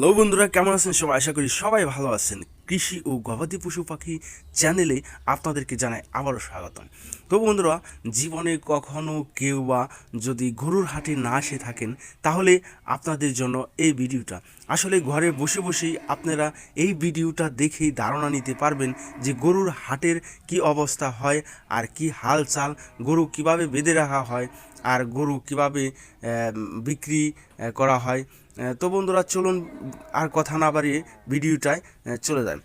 Hello বন্ধুরা, কেমন আছেন সবাই? আশা করি সবাই ভালো আছেন। কৃষি ও গবাদি পশু পাখি চ্যানেলে আপনাদেরকে জানাই আবারও স্বাগতম। তো বন্ধুরা, জীবনে কখনো কেউ বা যদি গরুর হাটে না এসে থাকেন, তাহলে আপনাদের জন্য এই ভিডিওটা। আসলে ঘরে বসে বসেই আপনারা এই ভিডিওটা দেখেই ধারণা নিতে পারবেন যে গরুর হাটের কি অবস্থা হয় আর কি হাল চাল গরু কীভাবে বেঁধে রাখা হয় আর গরু কীভাবে বিক্রি করা হয়। তো বন্ধুরা, চলুন আর কথা না বাড়িয়ে ভিডিওটায় চলে যান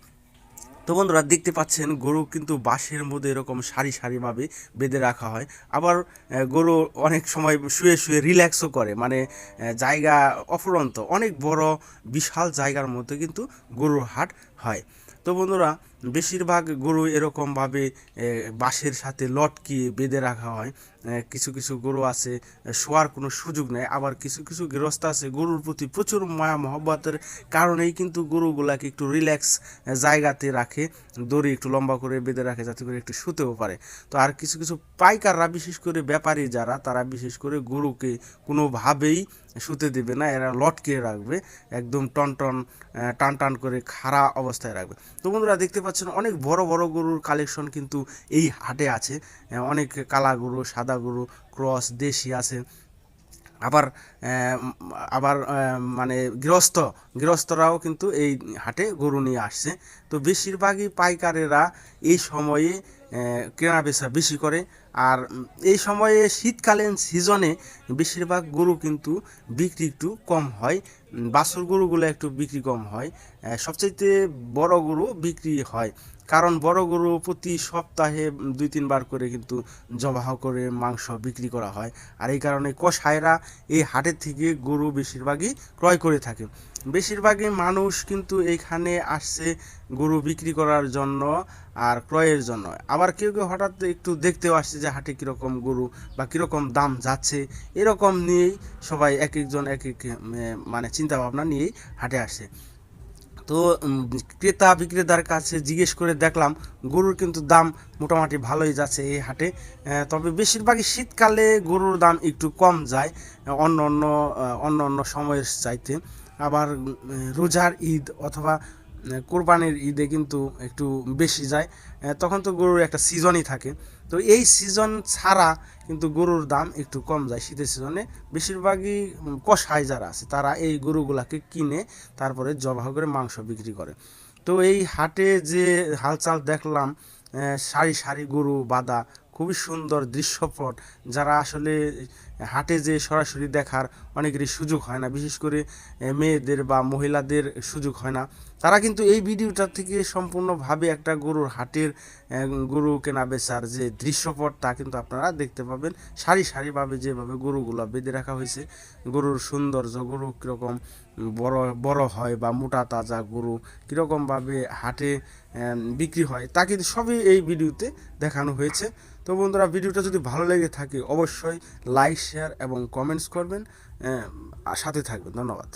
তো বন্ধুরা, দেখতে পাচ্ছেন, গরু কিন্তু বাঁশের মধ্যে এরকম সারি সারিভাবে বেঁধে রাখা হয়। আবার গরু অনেক সময় শুয়ে শুয়ে রিল্যাক্সও করে। মানে জায়গা অফুরন্ত, অনেক বড়, বিশাল জায়গার মধ্যে কিন্তু গরুর হাট হয়। তো বন্ধুরা, বেশিরভাগ গরু এরকমভাবে বাঁশের সাথে লটকিয়ে বেঁধে রাখা হয়। কিছু কিছু গরু আছে শোয়ার কোনো সুযোগ নেই। আবার কিছু কিছু গৃহস্থ আছে, গরুর প্রতি প্রচুর মায়া মহব্বতের কারণেই কিন্তু গরুগুলাকে একটু রিল্যাক্স জায়গাতে রাখে, দড়ি একটু লম্বা করে বেঁধে রাখে যাতে করে একটু শুতেও পারে। তো আর কিছু কিছু পাইকাররা, বিশেষ করে ব্যাপারী যারা, তারা বিশেষ করে গরুকে কোনোভাবেই শুতে দেবে না, এরা লটকে রাখবে, একদম টন টন টান টান করে খাড়া অবস্থায় রাখবে। তো বন্ধুরা, দেখতে পাচ্ছেন অনেক বড় বড় গরুর কালেকশন কিন্তু এই হাটে আছে। অনেক কালা গরু, সাদা গরু, ক্রস, দেশি আছে। আবার আবার মানে গৃহস্থ, গৃহস্থরাও কিন্তু এই হাটে গরু নিয়ে আসছে। তো বেশিরভাগই পাইকারেরা এই সময়ে কেনা বেচা বেশি করে। আর এই সময়ে শীতকালীন সিজনে বেশিরভাগ গরু কিন্তু বিক্রি একটু কম হয়। বাছুর গরুগুলো একটু বিক্রি কম হয়। সবচাইতে বড় গরু বিক্রি হয়। কারণ বড় গরু প্রতি সপ্তাহে দুই, তিনবার করে কিন্তু জবাহ করে মাংস বিক্রি করা হয়। আর এই কারণে কষায়রা এই হাটের থেকে গরু বেশিরভাগই ক্রয় করে থাকে। বেশিরভাগই মানুষ কিন্তু এইখানে আসছে গরু বিক্রি করার জন্য আর ক্রয়ের জন্য। আবার কেউ কেউ হঠাৎ একটু দেখতেও আসছে যে হাটে কীরকম গরু বা কীরকম দাম যাচ্ছে, এরকম নিয়েই সবাই এক একজন এক এক মানে চিন্তা ভাবনা নিয়েই হাটে আসে। তো ক্রেতা বিক্রেতার কাছে জিজ্ঞেস করে দেখলাম, গরুর কিন্তু দাম মোটামুটি ভালোই যাচ্ছে এই হাটে। তবে বেশিরভাগই শীতকালে গরুর দাম একটু কম যায় অন্য অন্য অন্য সময়ের চাইতে। আবার রোজার ঈদ অথবা কোরবানির ঈদে কিন্তু একটু বেশি যায়। তখন তো গরুর একটা সিজনই থাকে। তো এই সিজন ছাড়া কিন্তু গরুর দাম একটু কম যায় শীতের সিজনে বেশিরভাগই কষাই যারা আছে, তারা এই গরুগুলাকে কিনে তারপরে জবাহ করে মাংস বিক্রি করে। তো এই হাটে যে হালচাল দেখলাম সারি সারি গরু বাঁধা, খুবই সুন্দর দৃশ্যপট। যারা আসলে হাটে যে সরাসরি দেখার অনেকেরই সুযোগ হয় না। বিশেষ করে মেয়েদের বা মহিলাদের সুযোগ হয় না। তারা কিন্তু এই ভিডিওটা থেকে সম্পূর্ণভাবে একটা গরুর হাটের গরু কেনা বেচার যে দৃশ্যপট, তা কিন্তু আপনারা দেখতে পাবেন। সারি সারিভাবে যেভাবে গরুগুলো বেঁধে রাখা হয়েছে, গরুর সৌন্দর্য, গরু কীরকম বড় বড় হয় বা মোটা তাজা গরু কীরকমভাবে হাটে বিক্রি হয়, তা কিন্তু সবই এই ভিডিওতে দেখানো হয়েছে। তো বন্ধুরা, ভিডিওটা যদি ভালো লেগে থাকে, অবশ্যই লাইক শেয়ার এবং কমেন্টস করবেন আর সাথে থাকবেন। ধন্যবাদ।